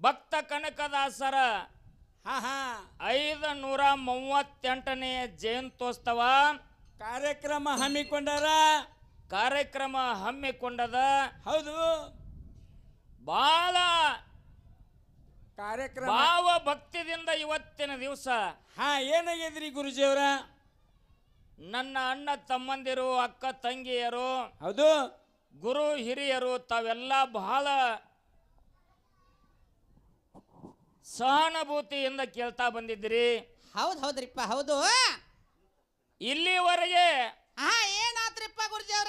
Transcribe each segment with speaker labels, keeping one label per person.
Speaker 1: ಭಕ್ತ ಕನಕದಾಸರ ಐದು ನೂರ ಮೂವತ್ತೆಂಟನೆಯ ಜಯಂತ್ಯೋತ್ಸವ.
Speaker 2: ಕಾರ್ಯಕ್ರಮ ಹಮ್ಮಿಕೊಂಡರ?
Speaker 1: ಕಾರ್ಯಕ್ರಮ ಹಮ್ಮಿಕೊಂಡದ.
Speaker 2: ಹೌದು.
Speaker 1: ಬಹಳ
Speaker 2: ಕಾರ್ಯಕ್ರಮ.
Speaker 1: ಭಾವ ಭಕ್ತಿದಿಂದ ಇವತ್ತಿನ ದಿವಸ.
Speaker 2: ಹಾ ಏನಾಗಿದ್ರಿ ಗುರುಜಿಯವರ?
Speaker 1: ನನ್ನ ಅಣ್ಣ ತಮ್ಮಂದಿರು ಅಕ್ಕ ತಂಗಿಯರು
Speaker 2: ಹೌದು.
Speaker 1: ಗುರು ಹಿರಿಯರು ತಾವೆಲ್ಲ ಬಹಳ ಸಹಾನುಭೂತಿಯಿಂದ ಕೇಳ್ತಾ ಬಂದಿದ್ದೀರಿ.
Speaker 3: ಹೌದು ಹೌದ್ರಿಪ್ಪ ಹೌದು.
Speaker 1: ಇಲ್ಲಿವರೆಗೆ
Speaker 3: ಹಾ ಏನಾತ್ರಿಪ್ಪ ಗುರುಜಿ ಅವ್ರ?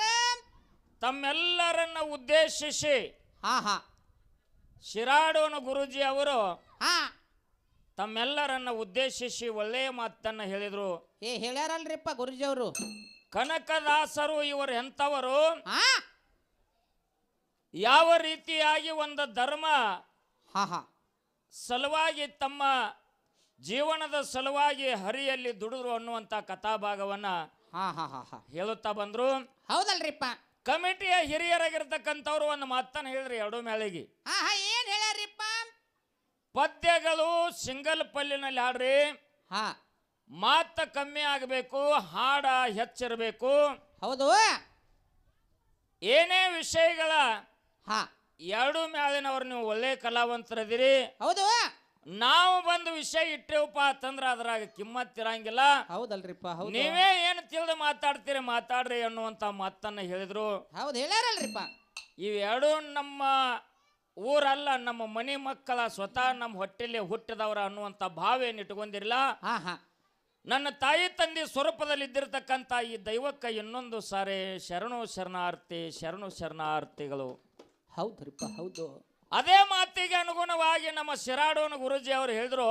Speaker 1: ತಮ್ಮೆಲ್ಲರನ್ನ ಉದ್ದೇಶಿಸಿ
Speaker 3: ಹಾ ಹಾ.
Speaker 1: ಶಿರಾಡೋನ ಗುರುಜಿ ಅವರು
Speaker 3: ಹಾ.
Speaker 1: ತಮ್ಮೆಲ್ಲರನ್ನ ಉದ್ದೇಶಿಸಿ ಒಳ್ಳೆಯ ಮಾತನ್ನ ಹೇಳಿದ್ರು.
Speaker 3: ಏ ಹೇಳ್ಯಾರಲ್ರಿಪ್ಪ ಗುರುಜಿ ಅವರು?
Speaker 1: ಕನಕದಾಸರು ಇವರು ಎಂಥವರು?
Speaker 3: ಹಾ.
Speaker 1: ಯಾವ ರೀತಿಯಾಗಿ ಒಂದು ಧರ್ಮ
Speaker 3: ಹಾ ಹಾ.
Speaker 1: ಸಲುವಾಗಿ ತಮ್ಮ ಜೀವನದ ಸಲುವಾಗಿ ಹರಿಯಲ್ಲಿ ದುಡಿದ್ರು ಅನ್ನುವಂಥ ಕಥಾಭಾಗವನ್ನ
Speaker 3: ಹಾ ಹಾ ಹಾ ಹಾ.
Speaker 1: ಹೇಳುತ್ತಾ ಬಂದ್ರು.
Speaker 3: ಹೌದಲ್ರಿಪ್ಪ.
Speaker 1: ಕಮಿಟಿಯ ಹಿರಿಯರಾಗಿರ್ತಕ್ಕಂಥವ್ರು ಒಂದು ಮಾತನ್ನ ಹೇಳಿದ್ರಿ ಎರಡು ಮೇಳಿಗೆ
Speaker 3: ಹಾ ಹಾ ಏನ್ ಹೇಳ್ಯಾರಿಪ್ಪ?
Speaker 1: ಪದ್ಯಗಳು ಸಿಂಗಲ್ ಪಲ್ಲಿನಲ್ಲಿ ಹಾಡ್ರಿ
Speaker 3: ಹಾ.
Speaker 1: ಮಾತ ಕಮ್ಮಿ ಆಗಬೇಕು ಹಾಡ ಹೆಚ್ಚಿರಬೇಕು.
Speaker 3: ಹೌದು.
Speaker 1: ಏನೇ ವಿಷಯಗಳ ಎರಡು ಮ್ಯಾಲಿನವ್ರು ನೀವು ಒಳ್ಳೆ ಕಲಾವಂತರದಿರಿ
Speaker 3: ಹೌದು.
Speaker 1: ನಾವು ಬಂದು ವಿಷಯ ಇಟ್ಟೇವಪ್ಪ ಅಂತಂದ್ರ ಅದ್ರಾಗ ಕಿಮ್ಮತ್ ಇರಂಗಿಲ್ಲ.
Speaker 3: ಹೌದಲ್ರಿಪ್ಪ ಹೌದು.
Speaker 1: ನೀವೇ ಏನು ತಿಳಿದು ಮಾತಾಡ್ತೀರಿ ಮಾತಾಡ್ರಿ ಅನ್ನುವಂತ ಮಾತನ್ನ ಹೇಳಿದ್ರು.
Speaker 3: ಹೌದು ಹೇಳ್ಯಾರಲ್ರಿಪ್ಪ.
Speaker 1: ಇವೆರಡು ನಮ್ಮ ಊರಲ್ಲ ನಮ್ಮ ಮನೆ ಮಕ್ಕಳ ಸ್ವತಃ ನಮ್ಮ ಹೊಟ್ಟೆಲಿ ಹುಟ್ಟಿದವರ ಅನ್ನುವಂತ ಭಾವ ಏನ್ ಇಟ್ಕೊಂಡಿರಲ್ಲ
Speaker 3: ಹಾ ಹಾ.
Speaker 1: ನನ್ನ ತಾಯಿ ತಂದೆ ಸ್ವರೂಪದಲ್ಲಿ ಇದ್ದಿರತಕ್ಕಂತ ಈ ದೈವಕ್ಕ ಇನ್ನೊಂದು ಸಾರಿ ಶರಣು ಶರಣಾರ್ಥಿ ಶರಣು ಶರಣಾರ್ಥಿಗಳು.
Speaker 3: ಹೌದ್ರಿಪ್ಪ ಹೌದು.
Speaker 1: ಅದೇ ಮಾತಿಗೆ ಅನುಗುಣವಾಗಿ ನಮ್ಮ ಶಿರಾಡೋನ ಗುರುಜಿ ಅವರು ಹೇಳಿದ್ರು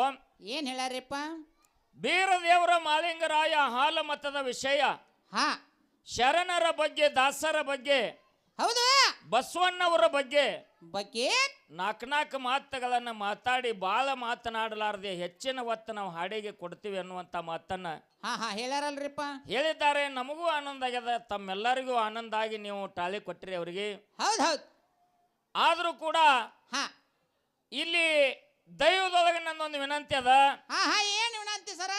Speaker 3: ಏನ್ ಹೇಳ್ಯಾರಿಪ್ಪ?
Speaker 1: ಬೀರದೇವರ ಮಾಲಿಂಗರಾಯ ಹಾಲ ಮತದ ವಿಷಯ
Speaker 3: ಹಾ.
Speaker 1: ಶರಣರ ಬಗ್ಗೆ ದಾಸರ ಬಗ್ಗೆ
Speaker 3: ಹೌದು.
Speaker 1: ಬಸವಣ್ಣವರ ಬಗ್ಗೆ
Speaker 3: ಬಗ್ಗೆ?
Speaker 1: ನಾಲ್ಕು ನಾಲ್ಕು ಮಾತುಗಳನ್ನು ಮಾತಾಡಿ ಬಾಳ ಮಾತನಾಡಲಾರದೆ ಹೆಚ್ಚಿನ ಒತ್ತು ನಾವು ಹಾಡಿಗೆ ಕೊಡ್ತೀವಿ ಅನ್ನುವಂಥ ಮಾತನ್ನ
Speaker 3: ಹಾ ಹಾ ಹೇಳ್ಯಾರಲ್ರಿಪ್ಪ?
Speaker 1: ಹೇಳಿದ್ದಾರೆ. ನಮಗೂ ಆನಂದ ಆಗ್ಯದ. ತಮ್ಮೆಲ್ಲರಿಗೂ ಆನಂದ ಆಗಿ ನೀವು ಟಾಳಿ ಕೊಟ್ಟಿರಿ ಅವರಿಗೆ.
Speaker 3: ಹೌದ್ ಹೌದ್.
Speaker 1: ಆದರೂ ಕೂಡ
Speaker 3: ಹಾ.
Speaker 1: ಇಲ್ಲಿ ದೈವದೊಳಗೆ ನನ್ನೊಂದು ವಿನಂತಿ ಅದ.
Speaker 3: ಹಾ ಹಾ ಏನ್ ವಿನಂತಿ ಸರ?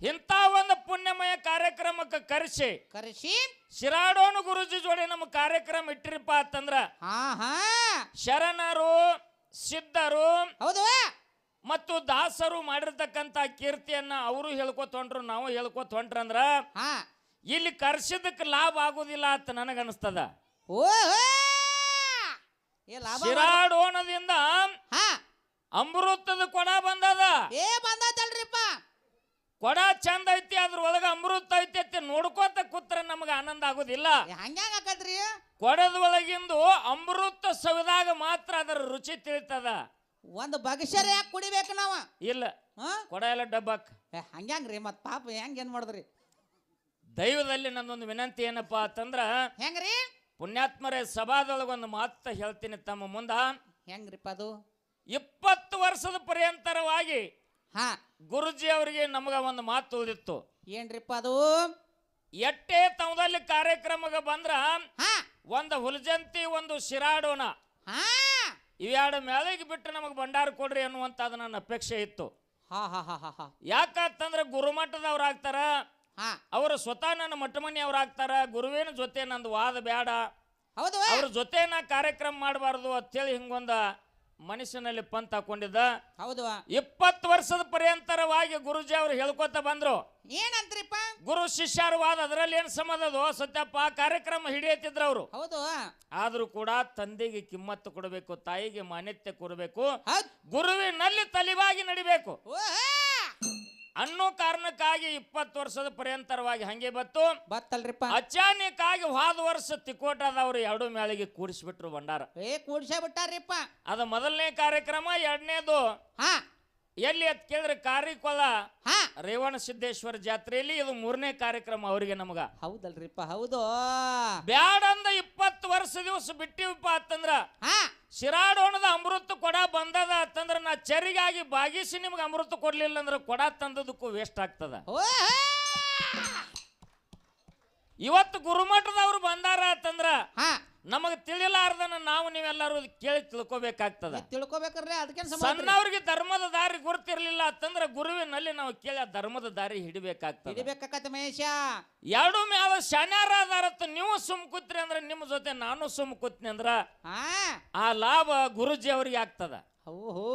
Speaker 1: ಇಂತ ಒಂದು ಪುಣ್ಯಮಯ ಕಾರ್ಯಕ್ರಮಕ್ಕೆ ಕರೆಸಿ
Speaker 3: ಕರೆಸಿ.
Speaker 1: ಶಿರಾಡೋನು ಗುರುಜಿ ಜೋಡಿ ನಮ್ಮ ಕಾರ್ಯಕ್ರಮ ಇಟ್ಟಿರಪ್ಪ ಅಂತಂದ್ರ
Speaker 3: ಹಾ ಹಾ.
Speaker 1: ಶರಣರು ಸಿದ್ಧರು
Speaker 3: ಹೌದು.
Speaker 1: ಮತ್ತು ದಾಸರು ಮಾಡಿರ್ತಕ್ಕಂತ ಕೀರ್ತಿಯನ್ನ ಅವರು ಹೇಳ್ಕೊತ ಹೊಂಟ್ರು ನಾವು ಹೇಳ್ಕೊತ ಹೊಂಟ್ರಂದ್ರ
Speaker 3: ಹಾ.
Speaker 1: ಇಲ್ಲಿ ಕರ್ಸಿದ್ದಕ್ಕೆ ಲಾಭ ಆಗುದಿಲ್ಲ ಅಂತ ನನಗನ್ಸ್ತದ.
Speaker 3: ಓ ಏ ಲಾಭ
Speaker 1: ಶಿರಾಡೋಣದಿಂದ
Speaker 3: ಹಾ.
Speaker 1: ಅಮೃತದ ಕೊಡ ಬಂದದ.
Speaker 3: ಏ ಬಂದತಲ್ರಿಪ್ಪ
Speaker 1: ಕೊಡ ಚಂದ ಐತಿ ಅದ್ರ ಒಳಗ ಅಮೃತ ಐತಿ ಅಂತ ನೋಡ್ಕೋತ ಕೂತ್ರ ನಮಗೆ ಆನಂದ ಆಗುದಿಲ್ಲ.
Speaker 3: ಹಂಗ್ಯಾಂಗ ಆಕತ್ರಿ
Speaker 1: ಕೊಡದ ಒಳಗಿಂದು ಅಮೃತ ಸವಿದಾಗ ಮಾತ್ರ ಅದರ ರುಚಿ ತಿಳಿತದ.
Speaker 3: ಒಂದು ಬಗಸರ ಯಾಕೆ ಕುಡಿಬೇಕು ನಾವ?
Speaker 1: ಇಲ್ಲ.
Speaker 3: ಹಾ?
Speaker 1: ಕೊಡ ಎಲ್ಲ ಡಬ್ಬಕ್.
Speaker 3: ಏ ಹಂಗ್ಯಾಂಗ್ರಿ ಮತ್ ಪಾಪ ಹೆಂಗ್ ಏನ್ ಮಾಡಿದ್ರಿ?
Speaker 1: ದೈವದಲ್ಲಿ ನನ್ನೊಂದು ವಿನಂತಿ ಏನಪ್ಪಾ ಅಂತಂದ್ರ
Speaker 3: ಹೆಂಗ್ರಿ?
Speaker 1: ಪುಣ್ಯಾತ್ಮರೇ ಸಭಾದೊಳಗೊಂದು ಮಾತು ಹೇಳ್ತೀನಿ ತಮ್ಮ ಮುಂದ.
Speaker 3: ಹೆಂಗ್ರಿಪ್ಪ ಅದು?
Speaker 1: ಇಪ್ಪತ್ತು ವರ್ಷದ ಪರ್ಯಂತರವಾಗಿ
Speaker 3: ಹಾ.
Speaker 1: ಗುರುಜಿ ಅವರಿಗೆ ನಮಗ ಒಂದು ಮಾತು ಉಳಿದಿತ್ತು
Speaker 3: ಏನ್ರಿಪ್ಪ ಅದು?
Speaker 1: ಎಟ್ಟೇ ತಮದಲ್ಲಿ ಕಾರ್ಯಕ್ರಮಕ್ಕೆ ಬಂದ್ರ
Speaker 3: ಹಾ.
Speaker 1: ಒಂದು ಹುಲಜಂತಿ ಒಂದು ಶಿರಾಡೋಣ.
Speaker 3: ಹಾ.
Speaker 1: ಇವೆರಡು ಮೇಳಿಗೆ ಬಿಟ್ಟು ನಮಗೆ ಭಂಡಾರ ಕೊಡ್ರಿ ಅನ್ನುವಂಥದ್ದು ನನ್ನ ಅಪೇಕ್ಷೆ ಇತ್ತು.
Speaker 3: ಹಾ ಹಾ ಹಾ ಹಾ.
Speaker 1: ಯಾಕಂತಂದ್ರೆ ಗುರುಮಠದವ್ರು ಆಗ್ತಾರ. ಅವರು ಸ್ವತಃ ನನ್ನ ಮಠಮನಿಯವ್ರು ಆಗ್ತಾರ ಗುರುವಿನ ಜೊತೆ ನಂದು ವಾದ ಬೇಡ
Speaker 3: ಹೌದು
Speaker 1: ಅವ್ರ ಜೊತೆ ನಾ ಕಾರ್ಯಕ್ರಮ ಮಾಡಬಾರ್ದು ಅಂತೇಳಿ ಹಿಂಗೊಂದ ಮನುಷ್ಯನಲ್ಲಿ ಪಂತ ಹಾಕೊಂಡಿದ್ದ.
Speaker 3: ಹೌದು
Speaker 1: ಇಪ್ಪತ್ತು ವರ್ಷದ ಪರ್ಯಂತರವಾಗಿ ಗುರುಜಿ ಅವರು ಹೇಳ್ಕೊತ ಬಂದ್ರು.
Speaker 3: ಏನಂತ್ರಿಪ್ಪ?
Speaker 1: ಗುರು ಶಿಷ್ಯರವಾದ ಅದರಲ್ಲಿ ಏನು ಸಂಬಂಧದು ಸತ್ಯಪ್ಪ ಕಾರ್ಯಕ್ರಮ ಹಿಡಿಯತ್ತಿದ್ರು ಅವರು.
Speaker 3: ಹೌದು
Speaker 1: ಆದ್ರೂ ಕೂಡ ತಂದೆಗೆ ಕಿಮ್ಮತ್ತು ಕೊಡಬೇಕು ತಾಯಿಗೆ ಮಾನ್ಯತೆ ಕೊಡಬೇಕು. ಗುರುವಿನಲ್ಲಿ ತಲಿವಾಗಿ ನಡಿಬೇಕು. ಅನ್ನೋ ಕಾರಣಕ್ಕಾಗಿ ಇಪ್ಪತ್ತು ವರ್ಷದ ಪರ್ಯಂತರವಾಗಿ ಹಂಗೆ ಬತ್ತು.
Speaker 3: ಬತ್ತಲ್ರಿಪ್ಪ.
Speaker 1: ಅಚಾನಕ್ಕಾಗಿ ಹೋದ ವರ್ಷ ತಿಕೋಟದವ್ರು ಎರಡು ಮೇಳಿಗೆ ಕೂಡಿಸ್ಬಿಟ್ರು ಭಂಡಾರ.
Speaker 3: ಏ ಕೂಡ್ಸೇ ಬಿಟ್ಟಾರ್ರಿಪ್ಪ
Speaker 1: ಅದು ಮೊದಲನೇ ಕಾರ್ಯಕ್ರಮ ಎರಡನೇದು.
Speaker 3: ಹಾ.
Speaker 1: ಎಲ್ಲಿ ಅಂತ ಕೇಳಿದ್ರೆ ಕಾರಿಕೊಲ
Speaker 3: ಹಾ.
Speaker 1: ರೇವಣ ಸಿದ್ದೇಶ್ವರ ಜಾತ್ರೆಯಲ್ಲಿ ಇದು ಮೂರನೇ ಕಾರ್ಯಕ್ರಮ ಅವರಿಗೆ ನಮಗ.
Speaker 3: ಹೌದಲ್ರಿಪ್ಪ ಹೌದು.
Speaker 1: ಬ್ಯಾಡಂದ ಇಪ್ಪತ್ತು ವರ್ಷ ದಿವಸ ಬಿಟ್ಟಿವಪ್ಪ ಅಂತಂದ್ರ
Speaker 3: ಹಾ.
Speaker 1: ಶಿರಾಡೋಣದ ಅಮೃತ ಕೊಡ ಬಂದದ ಅಂತಂದ್ರೆ ನಾ ಚರಿಗಾಗಿ ಬಾಗಿಸಿ ನಿಮ್ಗೆ ಅಮೃತ ಕೊಡ್ಲಿಲ್ಲ ಅಂದ್ರೆ ಕೊಡ ತಂದದಕ್ಕೂ ವೇಸ್ಟ್ ಆಗ್ತದ. ಇವತ್ತು ಗುರುಮಠದವ್ರು ಬಂದಾರ ಅಂತಂದ್ರ
Speaker 3: ಹಾ.
Speaker 1: ನಮಗೆ ತಿಳಿಲಾರ್ದನ ನಾವು ನೀವೆಲ್ಲರೂ ಕೇಳಿ ತಿಳ್ಕೊಬೇಕಾಗ್ತದ.
Speaker 3: ತಿಳ್ಕೊಬೇಕ್ರಿ ಅದಕ್ಕೆ ಸಂಬಂಧ?
Speaker 1: ಸಣ್ಣವ್ರಿಗೆ ಧರ್ಮದ ದಾರಿ ಗುರುತಿರ್ಲಿಲ್ಲ ಅಂತಂದ್ರ ಗುರುವಿನಲ್ಲಿ ನಾವು ಕೇಳಿ ಆ ಧರ್ಮದ ದಾರಿ ಹಿಡಿಬೇಕಾಗ್ತದೆ.
Speaker 3: ಹಿಡಿಬೇಕಾಕತ್ತ ಮಹೇಶ.
Speaker 1: ಎರಡು ಮ್ಯಾಲ ಶನ್ಯಾರಾದಾರತ್ತ ನೀವು ಸುಮ್ ಕೂತ್ರಿ ಅಂದ್ರೆ ನಿಮ್ಮ ಜೊತೆ ನಾನು ಸುಮ್ ಕೂತ್ನಿ ಅಂದ್ರ
Speaker 3: ಹಾ.
Speaker 1: ಆ ಲಾಭ ಗುರುಜಿ ಅವ್ರಿಗೆ ಆಗ್ತದ.
Speaker 3: ಓಹೋ.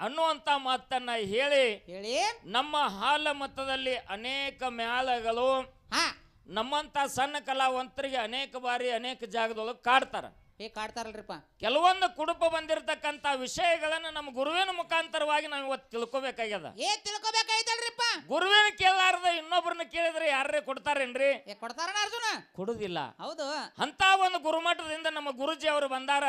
Speaker 1: ಅನ್ನುವಂತ ಮಾತನ್ನ ಹೇಳಿ
Speaker 3: ಹೇಳಿ.
Speaker 1: ನಮ್ಮ ಹಾಲ ಮತದಲ್ಲಿ ಅನೇಕ ಮ್ಯಾಲಗಳು
Speaker 3: ಹಾ.
Speaker 1: ನಮ್ಮಂತ ಸಣ್ಣ ಕಲಾವಂತರಿಗೆ ಅನೇಕ ಬಾರಿ ಅನೇಕ ಜಾಗದೊಳಗೆ ಕಾಡ್ತಾರ.
Speaker 3: ಏ ಕಾಡ್ತಾರಲ್ರಿಪ್ಪ.
Speaker 1: ಕೆಲವೊಂದು ಕುಡುಪ ಬಂದಿರತಕ್ಕಂತ ವಿಷಯಗಳನ್ನ ನಮ್ಮ ಗುರುವಿನ ಮುಖಾಂತರವಾಗಿ ನಾವು ಇವತ್ತು ತಿಳ್ಕೊಬೇಕಾಗ್ಯದ.
Speaker 3: ಏ ತಿಳ್ಕೊಬೇಕಾಯ್ತಲ್ರಿಪ್ಪ.
Speaker 1: ಗುರುವಿನ ಕೇಳಾರ್ದ ಇನ್ನೊಬ್ರನ್ನ ಕೇಳಿದ್ರೆ ಯಾರೇ ಕೊಡ್ತಾರೇನ್ರಿ?
Speaker 3: ಏ ಕೊಡ್ತಾರಣ ಅರ್ಜುನ?
Speaker 1: ಕೊಡುದಿಲ್ಲ.
Speaker 3: ಹೌದು.
Speaker 1: ಅಂತ ಒಂದು ಗುರುಮಠದಿಂದ ನಮ್ಮ ಗುರುಜಿ ಅವರು ಬಂದಾರ.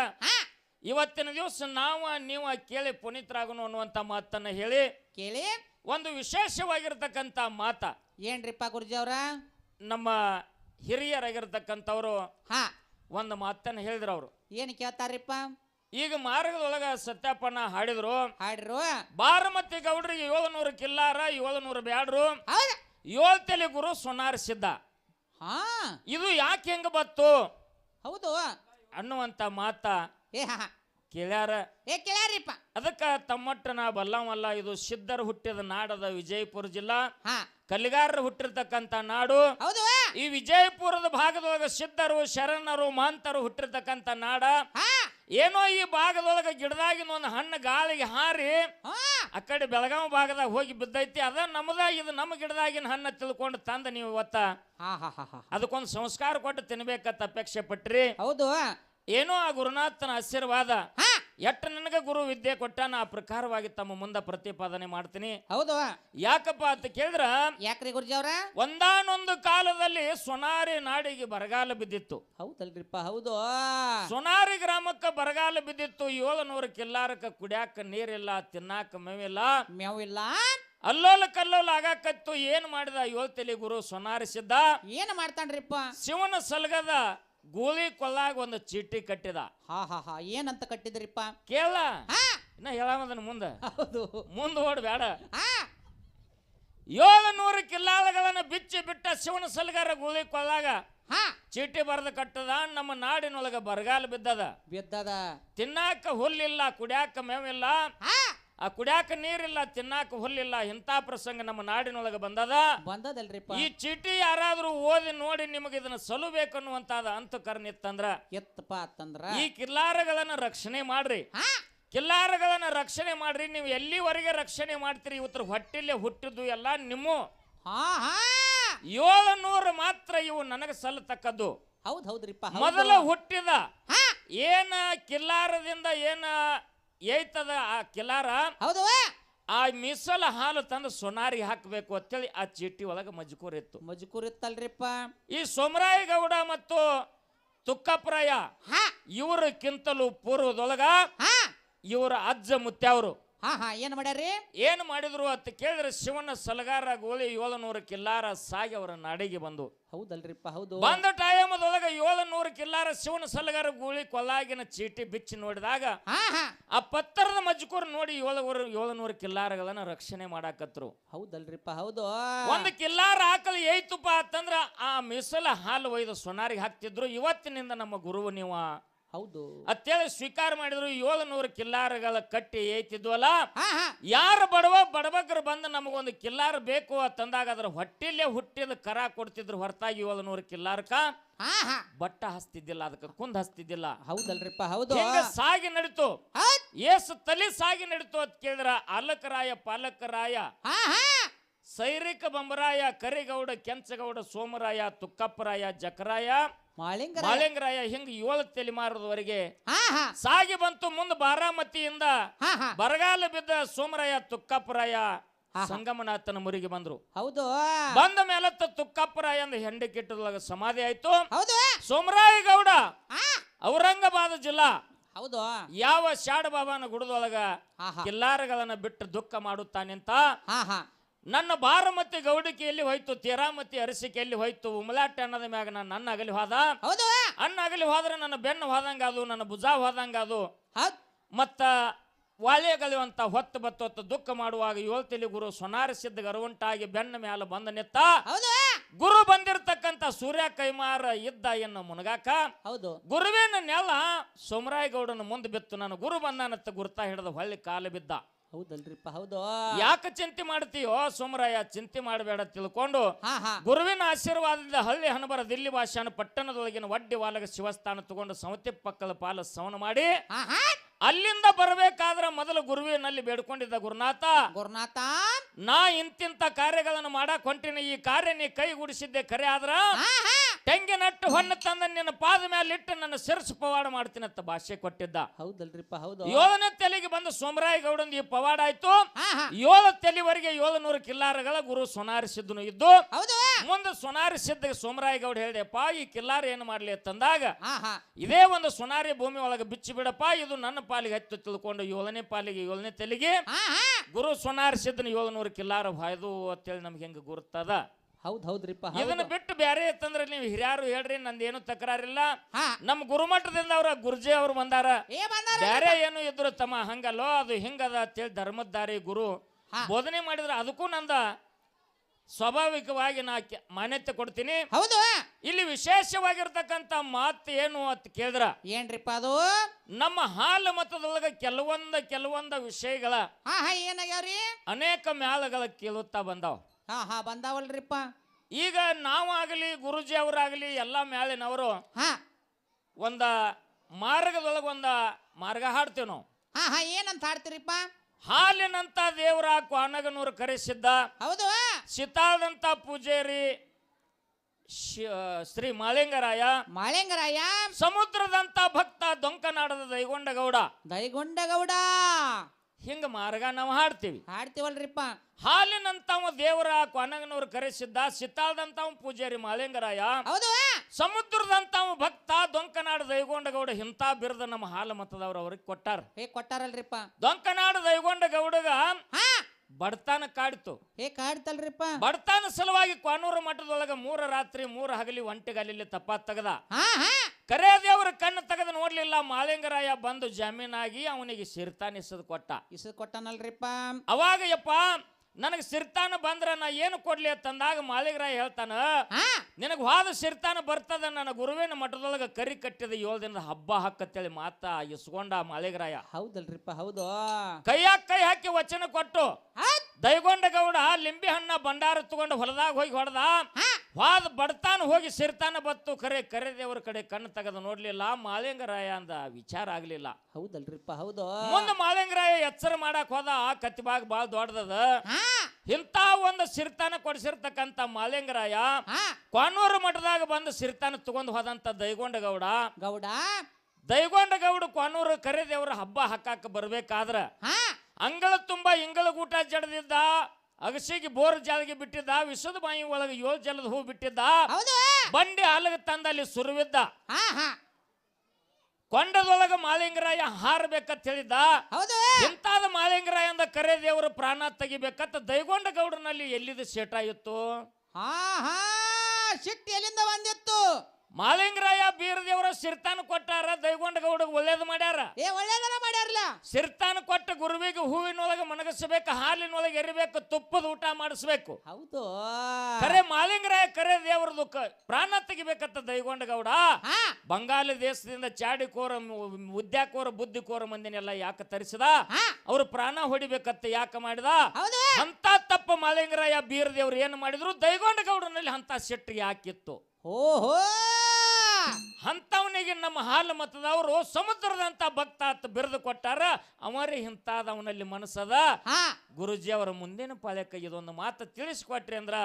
Speaker 1: ಇವತ್ತಿನ ದಿವಸ ನಾವು ನೀವು ಕೇಳಿ ಪುನೀತರಾಗನು ಅನ್ನುವಂತ ಮಾತನ್ನ ಹೇಳಿ
Speaker 3: ಕೇಳಿ.
Speaker 1: ಒಂದು ವಿಶೇಷವಾಗಿರ್ತಕ್ಕಂತ ಮಾತ.
Speaker 3: ಏನ್ರಿಪ್ಪ ಗುರುಜಿ ಅವ್ರ?
Speaker 1: ನಮ್ಮ ಹಿರಿಯರಾಗಿರ್ತಕ್ಕಂಥವ್ರು
Speaker 3: ಹಾ.
Speaker 1: ಒಂದು ಮಾತನ್ನು ಹೇಳಿದ್ರು ಅವರು
Speaker 3: ಏನ್ ಕೇಳ್ತಾರ್ರಿಪ್ಪ?
Speaker 1: ಈಗ ಮಾರ್ಗದೊಳಗ ಸತ್ಯಪ್ಪನ ಹಾಡಿದ್ರು.
Speaker 3: ಹಾಡ್ರು?
Speaker 1: ಬಾರಮತಿ ಗೌಡ್ರಿಗೆ ಏಳುನೂರು ಕಿಲ್ಲಾರ ಏಳುನೂರು ಬ್ಯಾಡ್ರು.
Speaker 3: ಹೌದ?
Speaker 1: ಏಳು ತಲೆ ಗುರು ಸುನಾರಿಸಿದ್ದ ಸಿದ್ಧ.
Speaker 3: ಹಾ.
Speaker 1: ಇದು ಯಾಕೆ ಹೆಂಗ ಬತ್ತು
Speaker 3: ಹೌದು.
Speaker 1: ಅನ್ನುವಂತ ಮಾತ
Speaker 3: ಏ ಹಾ ಹಾ.
Speaker 1: ಕೇಳ್ಯಾರ?
Speaker 3: ಏ ಕೇಳ್ಯಾರಿಪ್ಪ.
Speaker 1: ಅದಕ್ಕ ನಾ ಬಲ್ಲವಲ್ಲ ಇದು ಸಿದ್ಧರು ಹುಟ್ಟಿದ ನಾಡದ ವಿಜಯಪುರ ಜಿಲ್ಲಾ.
Speaker 3: ಹಾ.
Speaker 1: ಕಲಿಗಾರರು ಹುಟ್ಟಿರ್ತಕ್ಕಂಥ ನಾಡು.
Speaker 3: ಹೌದು.
Speaker 1: ಈ ವಿಜಯಪುರದ ಭಾಗದೊಳಗ ಸಿದ್ಧರು ಶರಣರು ಮಾಂತರು ಹುಟ್ಟಿರ್ತಕ್ಕಂಥ ನಾಡ.
Speaker 3: ಹಾ.
Speaker 1: ಏನೋ ಈ ಭಾಗದೊಳಗ ಗಿಡದಾಗಿನ ಒಂದು ಹಣ್ಣು ಗಾಳಿಗೆ ಹಾರಿ ಆ ಕಡೆ ಬೆಳಗಾವಿ ಭಾಗದಾಗ ಹೋಗಿ ಬಿದ್ದೈತಿ. ಅದ ನಮ್ಮದ ಇದು ನಮ್ಮ ಗಿಡದಾಗಿನ ಹಣ್ಣು ತಿಳ್ಕೊಂಡು ತಂದ ನೀವು ಇವತ್ತ. ಅದಕ್ಕೊಂದು ಸಂಸ್ಕಾರ ಕೊಟ್ಟು ತಿನ್ಬೇಕಂತ ಅಪೇಕ್ಷೆ ಪಟ್ರಿ.
Speaker 3: ಹೌದು.
Speaker 1: ಏನೋ ಆ ಗುರುನಾಥನ ಆಶೀರ್ವಾದ.
Speaker 3: ಹಾ.
Speaker 1: ಎಟ್ಟ ನನಗೆ ಗುರು ವಿದ್ಯೆ ಕೊಟ್ಟಾನ ಆ ಪ್ರಕಾರವಾಗಿ ತಮ್ಮ ಮುಂದೆ ಪ್ರತಿಪಾದನೆ ಮಾಡ್ತೀನಿ.
Speaker 3: ಹೌದು.
Speaker 1: ಯಾಕಪ್ಪ ಅಂತ ಕೇಳಿದ್ರ?
Speaker 3: ಯಾಕ್ರಿ ಗುರುಜಿ ಅವ್ರ?
Speaker 1: ಒಂದಾನೊಂದು ಕಾಲದಲ್ಲಿ ಸೊನಾರಿ ನಾಡಿಗೆ ಬರಗಾಲ ಬಿದ್ದಿತ್ತು.
Speaker 3: ಹೌದಲ್ರಿಪ್ಪ ಹೌದು.
Speaker 1: ಸೊನಾರಿ ಗ್ರಾಮಕ್ಕೆ ಬರಗಾಲ ಬಿದ್ದಿತ್ತು. ಏಳುನೂರು ಕಿಲ್ಲಾರಕ್ಕ ಕುಡಿಯಾಕ ನೀರಿಲ್ಲ ತಿನ್ನಾಕ ಮೇವಿಲ್ಲ.
Speaker 3: ಮೇವಿಲ್ಲ.
Speaker 1: ಅಲ್ಲೋಲ ಕಲ್ಲೋಲ ಆಗಾಕತ್ತು ಏನ್ ಮಾಡಿದ? ಏಳು ತಲೆ ಗುರು ಸೊನಾರಿಸಿದ್ದ ಏನು
Speaker 3: ಏನ್ ಮಾಡ್ತಾನ್ರಿಪ್ಪ?
Speaker 1: ಶಿವನ ಸಲ್ಗದ ಗೂಳಿ ಕೊಲ್ಲಾಗ ಒಂದು ಚೀಟಿ ಕಟ್ಟಿದ.
Speaker 3: ಹಾ ಹಾ ಹಾ. ಏನಂತ ಕಟ್ಟಿದ್ರಿಪ್ಪ?
Speaker 1: ಕೇಳ.
Speaker 3: ಹಾ.
Speaker 1: ಇನ್ನ ಮುಂದ ಮುಂದ.
Speaker 3: ಹೌದು.
Speaker 1: ಮುಂದೆ ಓಡ್ ಬೇಡ
Speaker 3: ಹಾ.
Speaker 1: ಏಳುನೂರು ಕಿಲ್ಲಾಳಗಳನ್ನ ಬಿಚ್ಚಿ ಬಿಟ್ಟ ಶಿವನ ಸಲಗಾರ ಗೂಳಿ ಕೊಲ್ಲಾಗ
Speaker 3: ಹಾ.
Speaker 1: ಚೀಟಿ ಬರೆದು ಕಟ್ಟದ. ನಮ್ಮ ನಾಡಿನೊಳಗ ಬರಗಾಲ ಬಿದ್ದದ.
Speaker 3: ಬಿದ್ದದ.
Speaker 1: ತಿನ್ನಾಕ ಹುಲ್ಲಿಲ್ಲ ಕುಡಿಯಾಕ ಮೇವಿಲ್ಲ.
Speaker 3: ಹಾ.
Speaker 1: ಆ ಕುಡ್ಯಾಕ ನೀರಿಲ್ಲ ತಿನ್ನಾಕ ಹುಲ್ಲಿಲ್ಲ ಇಂಥ ಪ್ರಸಂಗ ನಮ್ಮ ನಾಡಿನೊಳಗೆ ಬಂದದ?
Speaker 3: ಬಂದದಲ್ರಿಪ್ಪ.
Speaker 1: ಈ ಚೀಟಿ ಯಾರಾದ್ರೂ ಓದಿ ನೋಡಿ ನಿಮಗೆ ಇದನ್ನ ಸಲುಬೇಕನ್ನುವಂತಾದ ಅಂತಕರ್ನಿತ್ತಂದ್ರ
Speaker 3: ಎತ್ತಪ್ಪ ಅಂತಂದ್ರ?
Speaker 1: ಈ ಕಿಲ್ಲಾರಗಳನ್ನ ರಕ್ಷಣೆ ಮಾಡ್ರಿ. ಕಿಲ್ಲಾರಗಳನ್ನ ರಕ್ಷಣೆ ಮಾಡ್ರಿ. ನೀವು ಎಲ್ಲಿವರೆಗೆ ರಕ್ಷಣೆ ಮಾಡ್ತೀರಿ? ಇವತ್ತರ ಹೊಟ್ಟಿಲ್ಲೇ ಹುಟ್ಟಿದ್ದು ಎಲ್ಲ ನಿಮ್ಮ. ಏಳು ನೂರು ಮಾತ್ರ ಇವು ನನಗೆ ಸಲ್ಲತಕ್ಕದ್ದು.
Speaker 3: ಹೌದ್ ಹೌದ್ರಿಪ್ಪ
Speaker 1: ಮೊದಲು ಹುಟ್ಟಿದ. ಏನ ಕಿಲ್ಲಾರದಿಂದ ಏನ ಏಯ್ತದ ಆ ಕಿಲಾರ?
Speaker 3: ಹೌದು
Speaker 1: ಆ ಮೀಸಲ ಹಾಲು ತಂದು ಸೊನಾರಿ ಹಾಕಬೇಕು ಅಂತೇಳಿ ಆ ಚೀಟಿ ಒಳಗೆ ಮಜ್ಕೂರ್ ಇತ್ತು.
Speaker 3: ಮಜ್ಕೂರ್ ಇತ್ತಲ್ರಿಪ್ಪ.
Speaker 1: ಈ ಸೋಮರಾಯ ಗೌಡ ಮತ್ತು ತುಕ್ಕಪ್ರಾಯ
Speaker 3: ಹಾ.
Speaker 1: ಇವರಕ್ಕಿಂತಲೂ ಪೂರ್ವದೊಳಗ
Speaker 3: ಹಾ.
Speaker 1: ಇವರ ಅಜ್ಜ ಮುತ್ತವರು
Speaker 3: ಹಾ ಹಾ ಏನ್ ಮಾಡ್ಯಾರಿ?
Speaker 1: ಏನ್ ಮಾಡಿದ್ರು ಅಂತ ಕೇಳಿದ್ರೆ ಶಿವನ ಸಲಗಾರ ಗೋಳಿ ಏಳುನೂರ ಕಿಲ್ಲಾರ ಸಾಗಿ ಅವರ ನಾಡಿಗೆ ಬಂದು.
Speaker 3: ಹೌದಲ್ರಿಪ್ಪ ಹೌದು.
Speaker 1: ಬಂದ ಟೈಮದೊಳಗ ಕಿಲ್ಲಾರ ಶಿವನ ಸಲಗಾರ ಗೂಳಿ ಕೊಲ್ಲಾಗಿನ ಚೀಟಿ ಬಿಚ್ಚಿ ನೋಡಿದಾಗ ಆ ಪತ್ತರದ ಮಜ್ಕೂರ್ ನೋಡಿ ಏಳುವರು ಏಳುನೂರು ಕಿಲ್ಲಾರಗಳನ್ನ ರಕ್ಷಣೆ ಮಾಡಾಕತ್ರು.
Speaker 3: ಹೌದಲ್ರಿಪ್ಪ ಹೌದು.
Speaker 1: ಒಂದು ಕಿಲ್ಲಾರ ಹಾಕಲು ಏಯ್ತುಪ್ಪ ಅಂತಂದ್ರ ಆ ಮಿಸಲ ಹಾಲು ಒಯ್ದು ಸೊನಾರಿಗೆ ಹಾಕ್ತಿದ್ರು. ಇವತ್ತಿನಿಂದ ನಮ್ಮ ಗುರುವು ನೀವು
Speaker 3: ಹೌದು.
Speaker 1: ಅತ್ಯಂತ ಸ್ವೀಕಾರ ಮಾಡಿದ್ರು ಏಳುನೂರು ಕಿಲ್ಲಾರಗಳ ಕಟ್ಟಿ
Speaker 3: ಏತಿದ್ವಲ್ಲ
Speaker 1: ಯಾರು ಬಡವ ಬಡಬಗ್ರು ಬಂದು ನಮಗೊಂದು ಕಿಲ್ಲಾರ ಬೇಕು ಅಂತಂದಾಗ ಅದ್ರ ಹೊಟ್ಟಿಲೇ ಹುಟ್ಟಿದ ಕರ ಕೊಡ್ತಿದ್ರು ಹೊರತಾಗಿ ಏಳುನೂರು ಕಿಲ್ಲಾರಕ? ಬಟ್ಟ ಹಸ್ತಿದ್ದಿಲ್ಲ ಅದಕ್ಕೆ ಕುಂದ್ ಹಸ್ತಿದ್ದಿಲ್ಲ
Speaker 3: ಹೌದಲ್ರಿಪ್ಪ ಹೌದು.
Speaker 1: ಸಾಗಿ ನಡೀತು? ಏಸು ತಲೆ ಸಾಗಿ ನಡೀತು ಅಂತ ಕೇಳಿದ್ರ ಅಲಕರಾಯ ಪಾಲಕರಾಯ. ಸೈರಿಕ ಬಂಬರಾಯ ಕರಿಗೌಡ ಕೆಂಚಗೌಡ ಸೋಮರಾಯ ತುಕ್ಕಪ್ಪರಾಯ ಜಕರಾಯ.
Speaker 3: ಮಾಳಿಂಗರ
Speaker 1: ಮಾಲಿಂಗರಾಯ ಹಿಂಗ ಏಳು ತಲೆಮಾರದವರೆಗೆ ಸಾಗಿ ಬಂತು ಮುಂದೆ ಬಾರಾಮತಿಯಿಂದ ಬರಗಾಲ ಬಿದ್ದ ಸೋಮರಾಯ ತುಕ್ಕಪ್ಪರಾಯ ಸಂಗಮನಾಥನ ಮುರಿಗೆ ಬಂದ್ರು.
Speaker 3: ಹೌದು.
Speaker 1: ಬಂದ ಮೇಲೆ ತುಕ್ಕಪ್ಪರಾಯ ಅಂದ ಹೆಂಡಿ ಕೆಟ್ಟದಾಗ ಸಮಾಧಿ ಆಯ್ತು.
Speaker 3: ಹೌದು.
Speaker 1: ಸೋಮರಾಯ ಗೌಡ ಔರಂಗಾಬಾದ್ ಜಿಲ್ಲಾ.
Speaker 3: ಹೌದು.
Speaker 1: ಯಾವ ಶಾಡ ಬಾಬಾನ ಗುಡದೊಳಗ ಎಲ್ಲಾರಗಳನ್ನ ಬಿಟ್ಟು ದುಃಖ ಮಾಡುತ್ತಾನೆಂತ ನನ್ನ ಬಾರಮತಿ ಮತ್ತೆ ಎಲ್ಲಿ ಹೋಯ್ತು ತೀರಾಮತಿ ಅರಸಿಕೆ ಎಲ್ಲಿ ಹೋಯ್ತು ಉಮಲಾಟ ಅನ್ನದ ಮ್ಯಾಗ ನಾನು ನನ್ನ ಅಗಲಿ ಹೋದ?
Speaker 3: ಹೌದು.
Speaker 1: ಅನ್ನ ಅಗಲಿ ಹೋದ್ರೆ ನನ್ನ ಬೆನ್ನು ಹೋದಂಗ ಅದು ನನ್ನ ಭುಜ ಹೋದಂಗ ಅದು ಮತ್ತ ವಾಳೆಗಲಿವಂತ ಹೊತ್ತು ಬತ್ತು ಹೊತ್ತು ದುಃಖ ಮಾಡುವಾಗ ಏಳ್ತಿಲಿ ಗುರು ಸೊನಾರಿಸಿದ್ದ ಗರುವಂಟಾಗಿ ಬೆನ್ನ ಮ್ಯಾಲ ಬಂದ ನಿತ್ತ. ಗುರು ಬಂದಿರತಕ್ಕಂತ ಸೂರ್ಯ ಕೈಮಾರ ಇದ್ದ ಎನ್ನು ಮುನಗಾಕ
Speaker 3: ಹೌದು.
Speaker 1: ಗುರುವಿನ ನೆಲ ಸೋಮರಾಯಗೌಡನ ಮುಂದೆ ಬಿತ್ತು ನಾನು ಗುರು ಬಂದಾನತ್ತ ಗುರ್ತಾ ಹಿಡಿದು ಹೊಳ್ಳಿ ಕಾಲು ಬಿದ್ದ.
Speaker 3: ಹೌದಲ್ರಿಪ್ಪ ಹೌದು.
Speaker 1: ಯಾಕೆ ಚಿಂತೆ ಮಾಡ್ತೀಯೋ ಸೋಮರಾಯ ಚಿಂತೆ ಮಾಡಬೇಡ ತಿಳ್ಕೊಂಡು ಗುರುವಿನ ಆಶೀರ್ವಾದದಿಂದ ಹಳ್ಳಿ ಹಣಬರ ದಿಲ್ಲಿ ಭಾಷಾನ ಪಟ್ಟಣದೊಳಗಿನ ವಡ್ಡಿ ವಾಲಗ ಶಿವಸ್ಥಾನ ತಗೊಂಡು ಸವತಿ ಪಕ್ಕದ ಪಾಲ ಸವನ ಮಾಡಿ ಅಲ್ಲಿಂದ ಬರಬೇಕಾದ್ರೆ ಮೊದಲು ಗುರುವಿನಲ್ಲಿ ಬೇಡ್ಕೊಂಡಿದ್ದ ಗುರುನಾಥ
Speaker 3: ಗುರುನಾಥ.
Speaker 1: ನಾ ಇಂತಿಂತ ಕಾರ್ಯಗಳನ್ನು ಮಾಡಕ್ ಹೊಂಟಿನ ಈ ಕಾರ್ಯ ನೀ ಕೈಗೂಡಿಸಿದ್ದೆ ಕರೆ ಆದ್ರ ತೆಂಗಿನ ಹೊನ್ನು ತಂದ ನಿನ್ನ ಪಾದ ಮೇಲೆ ಇಟ್ಟು ನನ್ನ ಶಿರಸು ಪವಾಡ ಮಾಡ್ತೀನಂತ ಭಾಷೆ ಕೊಟ್ಟಿದ್ದ.
Speaker 3: ಹೌದಲ್ರಿಪ್ಪ ಹೌದು.
Speaker 1: ಯೋಧನ ತಲೆಗೆ ಬಂದ ಸೋಮರಾಯ ಗೌಡಂದು ಈ ಪವಾಡ ಆಯ್ತು. ಯೋಧ ತಲೆವರೆಗೆ ಏಳುನೂರು ಕಿಲ್ಲಾರಗಳ ಗುರು ಸೊನಾರಿಸಿದ್ದನು ಇದ್ದು. ಮುಂದೆ ಸೊನಾರಿ ಸಿದ್ಧ ಸೋಮರಾಯ ಗೌಡ ಹೇಳಿದೆಪ್ಪ ಈ ಕಿಲ್ಲಾರ ಏನು ಮಾಡ್ಲಿ? ಅಂತಂದಾಗ ಇದೇ ಒಂದು ಸೋನಾರಿ ಭೂಮಿ ಒಳಗೆ ಬಿಚ್ಚಿ ಬಿಡಪ್ಪ ಇದು ನನ್ನ ಪಾಲಿಗೆ ಹತ್ತು ತಿಳ್ಕೊಂಡು ಏಳನೇ ಪಾಲಿಗೆ ಏಳನೇ ತಲೆಗೆ. ಗುರು ಸೊನಾರಿ ಸಿದ್ಧನ ಏಳುನೂರು ಕಿಲ್ಲಾರ ಹಾಯ್ದು ಅಂತೇಳಿ ನಮ್ಗೆ ಹೆಂಗೆ ಗುರುತದ?
Speaker 3: ಹೌದ್ ಹೌದ್ರಿಪ್ಪ
Speaker 1: ಇದನ್ನ ಬಿಟ್ಟು ಬೇರೆ ಇತ್ತಂದ್ರೆ ನೀವು ಹಿರಿಯರು ಹೇಳ್ರಿ ನಂದೇನು ತಕರಾರಿಲ್ಲ. ನಮ್ಮ ಗುರುಮಠದಿಂದ ಅವ್ರ ಗುರುಜಿ ಅವ್ರು ಬಂದಾರ. ಬೇರೆ ಏನು ಇದ್ರು ತಮ್ಮ ಹಂಗಲ್ಲೋ ಅದು ಹಿಂಗದ ಅಂತೇಳಿ ಧರ್ಮದ್ದಾರಿ ಗುರು. ಬೋಧನೆ ಮಾಡಿದ್ರೆ ಅದಕ್ಕೂ ನಂದ ಸ್ವಾಭಾವಿಕವಾಗಿ ನಾ ಮಾನ್ಯತೆ ಕೊಡ್ತೀನಿ.
Speaker 3: ಹೌದು.
Speaker 1: ಇಲ್ಲಿ ವಿಶೇಷವಾಗಿರ್ತಕ್ಕಂತ ಮಾತು ಏನು ಅಂತ ಕೇಳಿದ್ರ?
Speaker 3: ಏನ್ರಿಪ್ಪ ಅದು?
Speaker 1: ನಮ್ಮ ಹಾಲು ಮತದೊಳಗ ಕೆಲವೊಂದ ಕೆಲವೊಂದ ವಿಷಯಗಳ
Speaker 3: ಏನಾಗ್ಯಾವ್ರಿ?
Speaker 1: ಅನೇಕ ಮ್ಯಾಲಗಳ ಕೇಳುತ್ತಾ ಬಂದಾವ.
Speaker 3: ಹಾ ಹಾ ಬಂದಾವಲ್ರಿಪ್ಪ.
Speaker 1: ಈಗ ನಾವಾಗಲಿ ಗುರುಜಿ ಅವರಾಗಲಿ ಎಲ್ಲ ಮ್ಯಾಲಿನವರು
Speaker 3: ಹಾ.
Speaker 1: ಒಂದ ಮಾರ್ಗದೊಳಗ ಒಂದ ಮಾರ್ಗ ಹಾಡ್ತೇವೆ ನಾವು.
Speaker 3: ಹಾ ಹಾ ಏನಂತ ಹಾಡ್ತೀರಿಪ್ಪ?
Speaker 1: ಹಾಲಿನಂತ ದೇವರ ಕ್ವಾನಗನೂರು ಕರೆಸಿದ್ದ
Speaker 3: ಹೌದು.
Speaker 1: ಸಿತಾಳದಂತ ಪೂಜಾರಿ ಶ್ರೀ ಮಾಳಿಂಗರಾಯ.
Speaker 3: ಮಾಳಿಂಗರಾಯ.
Speaker 1: ಸಮುದ್ರದಂತ ಭಕ್ತ ದೊಂಕನಾಡದ ದೈಗೊಂಡಗೌಡ.
Speaker 3: ದೈಗೊಂಡಗೌಡ.
Speaker 1: ಹಿಂಗ ಮಾರ್ಗ ನಾವು ಹಾಡ್ತೀವಿ.
Speaker 3: ಹಾಡ್ತೀವಲ್ರಿಪ್ಪ.
Speaker 1: ಹಾಲಿನಂತವ ದೇವರ ಕೊನಗನವ್ರು ಕರೆಸಿದ್ದ ಸಿತಾಳದಂತವ ಪೂಜಾರಿ ಮಾಲಿಂಗರಾಯ
Speaker 3: ಹೌದು.
Speaker 1: ಸಮುದ್ರದಂತವ ಭಕ್ತ ದೊಂಕನಾಡ ದೈಗೊಂಡ ಗೌಡ ಇಂಥ ಬಿರುದ ನಮ್ಮ ಹಾಲು ಮತದವ್ರು ಅವ್ರಿಗೆ ಕೊಟ್ಟಾರ.
Speaker 3: ಹೇ ಕೊಟ್ಟಾರಲ್ರಿಪ್ಪ.
Speaker 1: ದೊಂಕನಾಡ ದೈಗೊಂಡ ಗೌಡಗ
Speaker 3: ಹಾ.
Speaker 1: ಬಡತನ ಕಾಡ್ತು.
Speaker 3: ಏ ಕಾಡ್ತಲ್ರಿಪ್ಪ.
Speaker 1: ಬಡತನ ಸಲುವಾಗಿ ಕ್ವಾನೂರು ಮಠದೊಳಗ ಮೂರ ರಾತ್ರಿ ಮೂರ ಹಗಲಿ ಒಂಟಿಗಲ್ಲಿ ತಪ್ಪ ತೆಗದ.
Speaker 3: ಹಾ ಹಾ.
Speaker 1: ಕರೆ ದೇವರ ಕಣ್ಣು ತೆಗೆದು ನೋಡ್ಲಿಲ್ಲ ಮಾಲಿಂಗರಾಯ ಬಂದು ಜಾಮೀನಾಗಿ ಅವನಿಗೆ ಸಿರ್ತಾನಿಸದ್ ಕೊಟ್ಟ.
Speaker 3: ಇಸದ್ ಕೊಟ್ಟನಲ್ರಿಪ್ಪ.
Speaker 1: ಅವಾಗ ಯಪ್ಪ ನನಗೆ ಸಿರ್ತಾನ ಬಂದ್ರ ನಾ ಏನು ಕೊಡ್ಲಿ ಅಂತಂದಾಗ ಮಾಳಿಂಗರಾಯ ಹೇಳ್ತಾನ
Speaker 3: ಹಾ.
Speaker 1: ನಿನಗೆ ಹೋದ ಸಿರ್ತಾನ ಬರ್ತದ ನನ್ನ ಗುರುವಿನ ಮಠದೊಳಗ ಕರಿ ಕಟ್ಟಿದ ಏಳು ದಿನದ ಹಬ್ಬ ಹಾಕತ್ತೇಳಿ ಮಾತ ಇಸ್ಕೊಂಡ ಮಾಲಿಗರಾಯ
Speaker 3: ಹೌದಲ್ರಿಪ್ಪ ಹೌದು.
Speaker 1: ಕೈಯಾಗ ಕೈ ಹಾಕಿ ವಚನ ಕೊಟ್ಟು ದೈಗೊಂಡ ಗೌಡ ಲಿಂಬೆ ಹಣ್ಣ ಭಂಡಾರ ತಗೊಂಡು ಹೊಲದಾಗ ಹೋಗಿ ಹೊಡೆದ.
Speaker 3: ಹಾ.
Speaker 1: ವಾದ ಬಡತಾನ ಹೋಗಿ ಸಿರ್ತಾನ ಬತ್ತು ಕರೆ ಕರೆ ದೇವರ ಕಡೆ ಕಣ್ಣು ತೆಗೆದು ನೋಡ್ಲಿಲ್ಲ. ಮಾಳಿಂಗರಾಯ ಅಂದ ವಿಚಾರ ಆಗ್ಲಿಲ್ಲ.
Speaker 3: ಹೌದಲ್ರಿಪ್ಪ ಹೌದು.
Speaker 1: ಮುಂದೆ ಮಾಳಿಂಗರಾಯ ಎಚ್ಚರ ಮಾಡಕ್ ಹೋದ. ಆ ಕತ್ತಿಬಾಗ ಬಾಳ ದೊಡ್ಡದದ.
Speaker 3: ಹಾ.
Speaker 1: ಇಂಥ ಒಂದು ಸಿರ್ತಾನ ಕೊಡಿಸಿರ್ತಕ್ಕಂಥ ಮಾಲಿಂಗರಾಯ
Speaker 3: ಹಾ.
Speaker 1: ಕ್ವಾನೂರು ಮಠದಾಗ ಬಂದು ಸಿರ್ತಾನ ತಗೊಂಡು ಹೋದಂತ ದೈಗೊಂಡ ಗೌಡ.
Speaker 3: ಗೌಡ.
Speaker 1: ದೈಗೊಂಡ ಗೌಡ ಕೊಣ್ಣೂರು ಕರೆ ದೇವರ ಹಬ್ಬ ಹಾಕಾಕ ಬರ್ಬೇಕಾದ್ರ
Speaker 3: ಹಾ.
Speaker 1: ಅಂಗಳ ತುಂಬ ಇಂಗಳ ಗೂಟ ಜಡದಿದ್ದ ಅಗಸಿಗೆ ಬೋರ್ ಜಾಲಿಗೆ ಬಿಟ್ಟಿದ್ದ ವಿಷದ ಬಾಯಿ ಒಳಗೆ ಏಳು ಜಲದ ಹೂ ಬಿಟ್ಟಿದ್ದ
Speaker 3: ಬಂಡಿ
Speaker 1: ಬಂಡಿ ಅಲಗ ತಂದಲ್ಲಿ ಸುರುವಿದ್ದ. ಕೊಂಡದೊಳಗ ಮಾಳಿಂಗರಾಯ ಹಾರಬೇಕಂತ ಹೇಳಿದ್ದ. ಇಂತಾದ ಮಾಳಿಂಗರಾಯ ಅಂದ ಕರೆ ದೇವರು ಪ್ರಾಣ ತೆಗಿಬೇಕಂತ ದೈಗೊಂಡ ಗೌಡನಲ್ಲಿ ಎಲ್ಲಿದ ಶೇಟ ಇತ್ತು?
Speaker 3: ಸಿಟ್ಟು ಎಲ್ಲಿಂದ ಬಂದಿತ್ತು?
Speaker 1: ಮಾಳಿಂಗರಾಯ ಬೀರದೇವರ ಸಿರ್ತಾನ ಕೊಟ್ಟಾರ ದೈಗೊಂಡ ಗೌಡ ಒಳ್ಳೇದು ಮಾಡ್ಯಾರ.
Speaker 3: ಏ ಒಳ್ಳೇದನ ಮಾಡ್ಯಾರಲ್ಲ
Speaker 1: ಸಿರ್ತಾನ ಕೊಟ್ಟ ಗುರುವಿಗೆ ಹೂವಿನೊಳಗೆ ಮನಗಸಬೇಕು ಹಾಲಿನೊಳಗೆ ಎರಿಬೇಕು ತುಪ್ಪದ ಊಟ ಮಾಡಿಸ್ಬೇಕು.
Speaker 3: ಹೌದು.
Speaker 1: ಕರೆ ಮಾಲಿಂಗರಾಯ ಕರೆ ದೇವರದು ಪ್ರಾಣ ತೆಗಿಬೇಕಂತ ದೈಗೊಂಡ ಗೌಡ.
Speaker 3: ಹಾ.
Speaker 1: ಕೋರ ದೇಶದಿಂದ ಚಾಡಿಕೋರ ಉದ್ಯಾಕೋರ ಬುದ್ಧಿಕೋರ ಮಂದಿನೆಲ್ಲ ಯಾಕೆ ತರಿಸಿದ?
Speaker 3: ಹಾ.
Speaker 1: ಅವ್ರು ಪ್ರಾಣ ಹೊಡಿಬೇಕತ್ತ ಯಾಕೆ ಮಾಡಿದ?
Speaker 3: ಹೌದು.
Speaker 1: ಅಂತ ತಪ್ಪ ಮಾಲಿಂಗರಾಯ ಬೀರದೇವ್ರು ಏನು ಮಾಡಿದ್ರು? ದೈಗೊಂಡ ಗೌಡನಲ್ಲಿ ಅಂತ ಸಿಟ್ಟು ಯಾಕಿತ್ತು
Speaker 3: ಓಹೋ.
Speaker 1: ಅಂತವನಿಗೆ ನಮ್ಮ ಹಾಲು ಮತದವರು ಸಮುದ್ರದಂತ ಭಕ್ತ ಅಂತ ಬಿರಿದು ಕೊಟ್ಟಾರ. ಅವರೇ ಇಂತಾದವನಲ್ಲಿ ಮನಸ್ಸದ. ಗುರುಜಿ ಅವರ ಮುಂದಿನ ಪಾಳ್ಯಕ್ಕೆ ಇದೊಂದು ಮಾತು ತಿಳಿಸ್ಕೊಟ್ರಿ ಅಂದ್ರ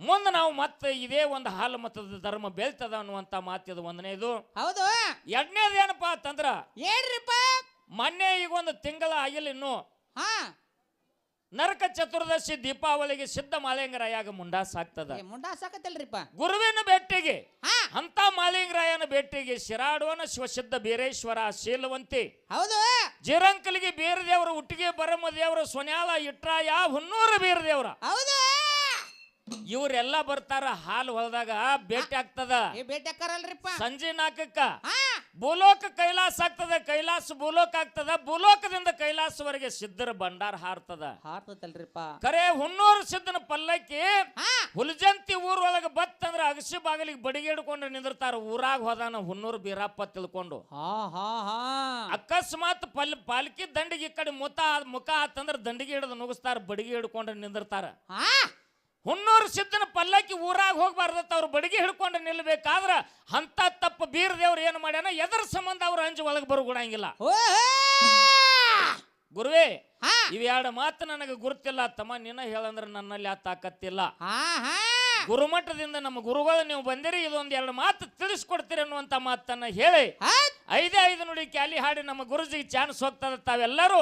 Speaker 1: ಮುಂದೆ ನಾವು ಮತ್ತೆ ಇದೇ ಒಂದು ಹಾಲು ಮತದ ಧರ್ಮ ಬೆಳ್ತದ ಅನ್ನುವಂತ ಮಾತಿದು ಒಂದನೇದು.
Speaker 3: ಹೌದು.
Speaker 1: ಎರಡನೇದು ಏನಪ್ಪಾ ಅಂತಂದ್ರ
Speaker 3: ಏನ್ರಿಪ್ಪ
Speaker 1: ಮೊನ್ನೆ ಈಗ ಒಂದು ತಿಂಗಳ ಆಗಿಲ್ಲ ಇನ್ನು. ನರಕ ಚತುರ್ದಶಿ ದೀಪಾವಳಿಗೆ ಸಿದ್ಧ ಮಾಲೇಂಗರಾಯಾಗ ಮುಂಡಾಸ ಆಗ್ತದ
Speaker 3: ಮುಂಡಾಸ ಆಗತ್ತಲ್ರಿಪ್ಪ
Speaker 1: ಗುರುವಿನ ಬೆಟ್ಟಿಗೆ
Speaker 3: ಹಾ.
Speaker 1: ಅಂತ ಮಾಲಿಂಗರಾಯನ ಭೇಟಿಗೆ ಶಿರಾಡೋನ ಶಿವಸಿದ್ಧ ಬೀರೇಶ್ವರ ಶೀಲವಂತಿ.
Speaker 3: ಹೌದು.
Speaker 1: ಜಿರಂಕಲಿಗೆ ಬೇರೆ ದೇವರು ಉಟ್ಟಿಗೆ ಬರಮ ದೇವರು ಸೊನ್ಯಾಲ ಇಟ್ರಾಯ ಹುನ್ನೂರು ಬೇರೆ ದೇವ್ರ
Speaker 3: ಹೌದು.
Speaker 1: ಇವರೆಲ್ಲ ಬರ್ತಾರ ಹಾಲು ಹೊಲದಾಗ ಭೇಟಿ ಆಗ್ತದ.
Speaker 3: ಏ ಭೇಟಿ ಅಕ್ಕಾರಲ್ರಿಪ್ಪ
Speaker 1: ಸಂಜೆ ನಾಲ್ಕಕ್ಕ ಭೂಲೋಕ ಕೈಲಾಸ ಆಗ್ತದ ಕೈಲಾಸ ಭೂಲೋಕ ಆಗ್ತದ ಭೂಲೋಕದಿಂದ ಕೈಲಾಸವರೆಗೆ ಸಿದ್ಧರ ಭಂಡಾರ ಹಾರ್ತದ.
Speaker 3: ಹಾರ್ತದಲ್ರಿಪ್ಪ
Speaker 1: ಕರೆ ಹುನ್ನೂರು ಸಿದ್ಧನ ಪಲ್ಲಕ್ಕಿ ಹುಲಜಂತಿ ಊರೊಳಗೆ ಅಗಸಿ ಬಾಗಿಲಿಗೆ ಬಡಿಗೆ ಹಿಡ್ಕೊಂಡು ನಿಂದಿರ್ತಾರ ಊರಾಗ ಹೋದಾನ ಹುನ್ನೂರು ಬೀರಪ್ಪ ತಿಳ್ಕೊಂಡು.
Speaker 3: ಹಾ ಹಾ ಹಾ.
Speaker 1: ಅಕಸ್ಮಾತ್ ಪಲ್ ಪಾಲ್ಕಿ ದಂಡಿಗೆ ಈ ಕಡೆ ಮುತ ಮುಖ ಆತಂದ್ರ ದಂಡಿಗೆ ಹಿಡಿದು ನುಗ್ಸ್ತಾರ ಬಡಿಗೆ ಹಿಡ್ಕೊಂಡು ನಿಂದಿರ್ತಾರ.
Speaker 3: ಹಾ.
Speaker 1: ಹುನ್ನೂರು ಸಿದ್ದನ ಪಲ್ಲಕ್ಕಿ ಊರಾಗ ಹೋಗ್ಬಾರ್ದತ್ತ ಅವ್ರು ಬಡಿಗೆ ಹಿಡ್ಕೊಂಡು ನಿಲ್ಬೇಕಾದ್ರ ಅಂತ ತಪ್ಪು ಬೀರ್ ದೇವ್ರು ಏನು ಮಾಡ್ಯಾನ ಎದರ ಸಂಬಂಧ ಅವ್ರು ಅಂಜು ಒಳಗೆ ಬರುಗುಣಂಗಿಲ್ಲ.
Speaker 3: ಓ
Speaker 1: ಗುರುವೇ ಇವೆರಡು ಮಾತು ನನಗೆ ಗುರುತಿಲ್ಲ ತಮ್ಮ ನಿನ್ನ ಹೇಳಂದ್ರೆ ನನ್ನಲ್ಲಿ ಆ ತಾಕತ್ತಿಲ್ಲ. ಗುರುಮಠದಿಂದ ನಮ್ಮ ಗುರುಗಳು ನೀವು ಬಂದಿರಿ ಇದೊಂದು ಎರಡು ಮಾತು ತಿಳಿಸ್ಕೊಡ್ತೀರಿ ಅನ್ನುವಂತ ಮಾತನ್ನ ಹೇಳಿ. ಐದೇ ಐದು ನುಡಿ ಕ್ಯಾಲಿ ಹಾಡಿ ನಮ್ಮ ಗುರುಜಿಗೆ ಚಾನ್ಸ್ ಹೋಗ್ತದ ತಾವೆಲ್ಲರೂ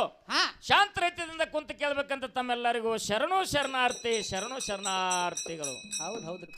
Speaker 1: ಶಾಂತ ರೀತಿಯಿಂದ ಕುಂತು ಕೇಳ್ಬೇಕಂತ ತಮ್ಮೆಲ್ಲರಿಗೂ ಶರಣು ಶರಣಾರ್ಥಿ ಶರಣು ಶರಣಾರ್ಥಿಗಳು.
Speaker 3: ಹೌದು ಹೌದ್ರಿ.